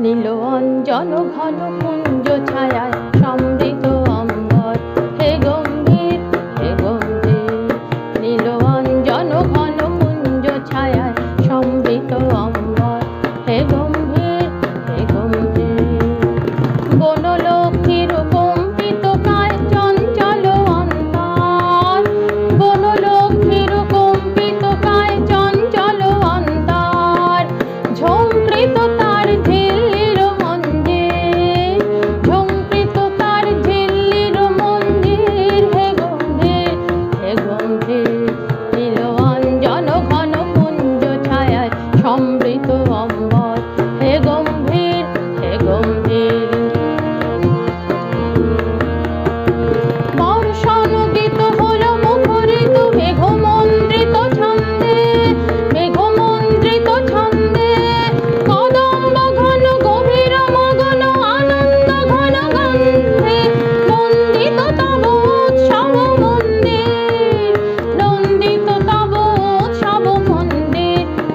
নীল অঞ্জন ঘন কুঞ্জ আলমগীর বর্ষণগীত হল মুখরিত, মেঘমন্দ্রিত ছন্দে মেঘমন্দ্রিত ছন্দে। কদম্ব ঘন, গভীর মগন, আনন্দ ঘন গন্ধে নন্দিত তব উৎসব মন্দে। নন্দিত তব উৎসব মন্দে,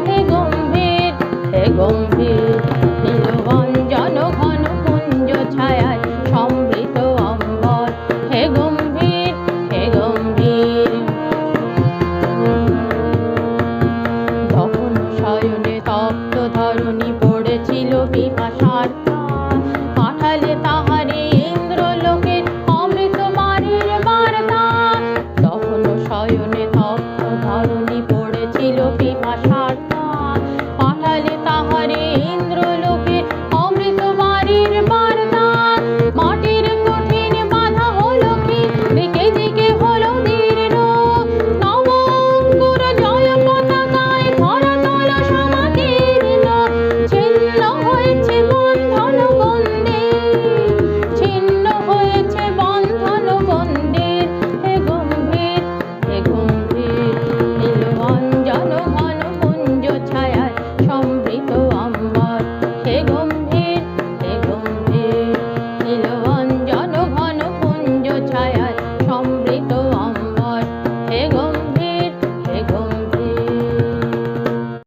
হে গম্ভীর হে গম্ভীর। শয়নে তপ্ত ধরণী পড়েছিল বিপাশার পাঠালে তাহারে ইন্দ্রলোকের অমৃত মারের বার্তা। তখন শয়নে তপ্ত ধরণী পড়েছিল পিপাসার